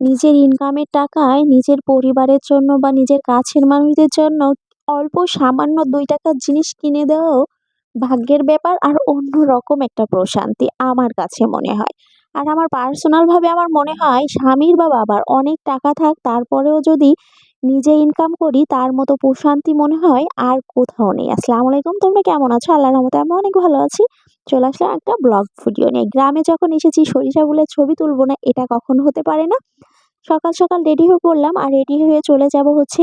নিজের ইনকামের টাকায় নিজের পরিবারের জন্য বা নিজের কাছের মানুষদের জন্য অল্প সামান্য দুই টাকার জিনিস কিনে দেওয়াও ভাগ্যের ব্যাপার আর অন্য রকম একটা প্রশান্তি আমার কাছে মনে হয়। আর আমার পার্সোনালভাবে আমার মনে হয় স্বামীর বা বাবার অনেক টাকা থাক, তারপরেও যদি নিজে ইনকাম করি, তার মতো প্রশান্তি মনে হয় আর কোথাও নেই। আসসালামু আলাইকুম, তোমরা কেমন আছো? আল্লাহর রহমতে আমি অনেক ভালো আছি। চলে আসলাম একটা ব্লগ ভিডিও নিয়ে। গ্রামে যখন এসেছি, সরিষা ফুলের ছবি তুলবো না, এটা কখন হতে পারে না। সকাল সকাল রেডি হয়ে পড়লাম, আর রেডি হয়ে চলে যাব হচ্ছে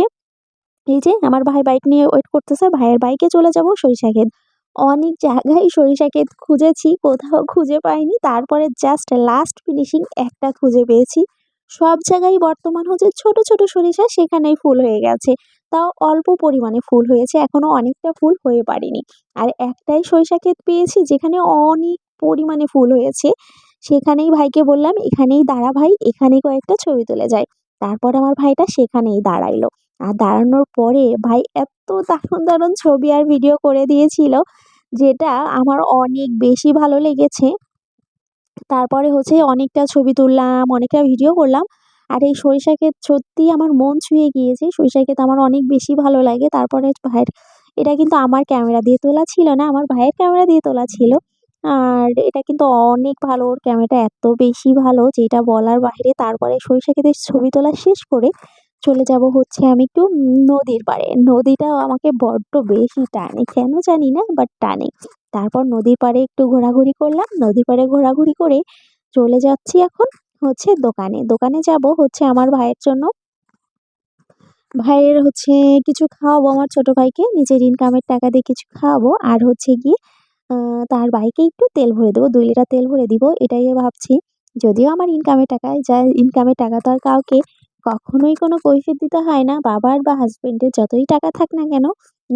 এই যে আমার ভাই বাইক নিয়ে ওয়েট করতেছে, ভাইয়ের বাইকে চলে যাব সরিষা ক্ষেত। অনেক জায়গায় সরিষা ক্ষেত খুঁজেছি, কোথাও খুঁজে পাইনি। তারপরে জাস্ট লাস্ট ফিনিশিং একটা খুঁজে পেয়েছি। সব জায়গায় বর্তমান হচ্ছে ছোট ছোট সরিষা সেখানেই ফুল হয়ে গেছে। তাও অল্প পরিমাণে ফুল হয়েছে এখনও অনেকটা ফুল হয়ে পারেনি। আর একটাই সরিষা ক্ষেত পেয়েছি, যেখানে অনেক পরিমাণে ফুল হয়েছে। সেখানেই ভাইকে বললাম, এখানেই দাঁড়া ভাই এখানেই কয়েকটা ছবি তুলে যায়। তারপর আমার ভাইটা সেখানেই দাঁড়াইলো। আর দাঁড়ানোর পরে ভাই এত দারুণ দারুণ ছবি আর ভিডিও করে দিয়েছিল, যেটা আমার অনেক বেশি ভালো লেগেছে। তারপরে হচ্ছে অনেকটা ছবি তুললাম, অনেকটা ভিডিও করলাম। আর এই সরিষা ক্ষেত সত্যিই আমার মন ছুঁয়ে গিয়েছে সরিষা ক্ষেত আমার অনেক বেশি ভালো লাগে। তারপরে ভাইয়ের, এটা কিন্তু আমার ক্যামেরা দিয়ে তোলা ছিল না, আমার ভাইয়ের ক্যামেরা দিয়ে তোলা ছিল। আর এটা কিন্তু অনেক ভালো, ওর ক্যামেরাটা এত বেশি ভালো যেটা বলার বাইরে। তারপরে সরিষা ক্ষেতের ছবি তোলা শেষ করে চলে যাব হচ্ছে আমি একটু নদীর পাড়ে। নদীটাও আমাকে বড্ড বেশি টানে, কেন জানি না বাট টানে। তারপর নদীর পাড়ে একটু ঘোরাঘুরি করলাম। নদীর পাড়ে ঘোরাঘুরি করে চলে যাচ্ছি এখন হচ্ছে দোকানে। দোকানে যাব হচ্ছে আমার ভাইয়ের জন্য। ভাইয়ের হচ্ছে কিছু খাওয়াবো আমার ছোট ভাইকে। নিজের ইনকামের টাকা দিয়ে কিছু খাওয়াবো। আর হচ্ছে গিয়ে তার বাইকে একটু তেল ভরে দেবো। দুই লিটার তেল ভরে দিব, এটাই ভাবছি। যদিও আমার ইনকামের টাকায় যা ইনকামের টাকা তো আর কাউকে কখনোই কোনো কৈফিয়ত দিতে হয় না। বাবার বা হাজবেন্ডের যতই টাকা থাক না কেন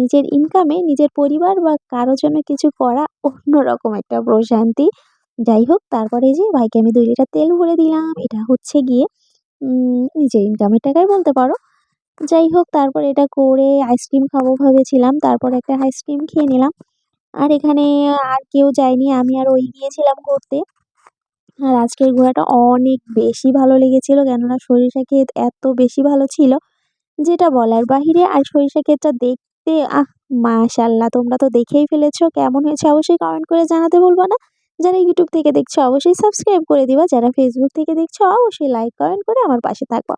নিজের ইনকামে নিজের পরিবার বা কারও জন্য কিছু করা অন্যরকম একটা প্রশান্তি। যাই হোক, তারপরে যে ভাইকে আমি দুই লিটার তেল ভরে দিলাম। এটা হচ্ছে গিয়ে নিজের ইনকামের টাকাই বলতে পারো। যাই হোক, তারপর এটা করে আইসক্রিম খাব ভেবেছিলাম। তারপর একটা আইসক্রিম খেয়ে নিলাম। আর এখানে আর কেউ যায়নি, আমি আর ওই গিয়েছিলাম ঘুরতে। আর আজকের ঘোরাটা অনেক বেশি ভালো লেগেছিল, কেননা সরিষা ক্ষেত এত বেশি ভালো ছিল, যেটা বলার বাহিরে। আর সরিষা ক্ষেতটা দেখতে আহ মাশাল্লাহ তোমরা তো দেখেই ফেলেছো। কেমন হয়েছে অবশ্যই কমেন্ট করে জানাতে বলব না। যারা ইউটিউব থেকে দেখছ, অবশ্যই সাবস্ক্রাইব করে দিবা। যারা ফেসবুক থেকে দেখছ, অবশ্যই লাইক কমেন্ট করে আমার পাশে থাকব।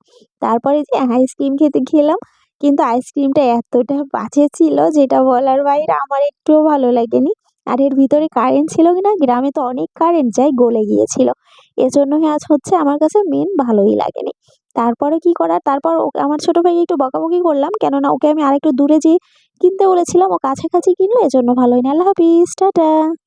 তারপরে যে আইসক্রিম খেতে খেলাম কিন্তু আইসক্রিমটা এতটা বাজে ছিল যেটা বলার বাইরে আমার একটুও ভালো লাগেনি। আর এর ভিতরে কারেন্ট ছিল কি না গ্রামে তো অনেক কারেন্ট যায় গলে গিয়েছিল। এজন্যই আজ হচ্ছে আমার কাছে মেন ভালোই লাগেনি। তারপরে কি করার? তারপর আমার ছোটো ভাইকে একটু বকাবকি করলাম। কেননা ওকে আমি আরেকটু দূরে যেয়ে কিনতে বলেছিলাম। ও কাছাকাছি কিনলো, এজন্য ভালোই। না আল্লাহ হাফিজ, টাটা।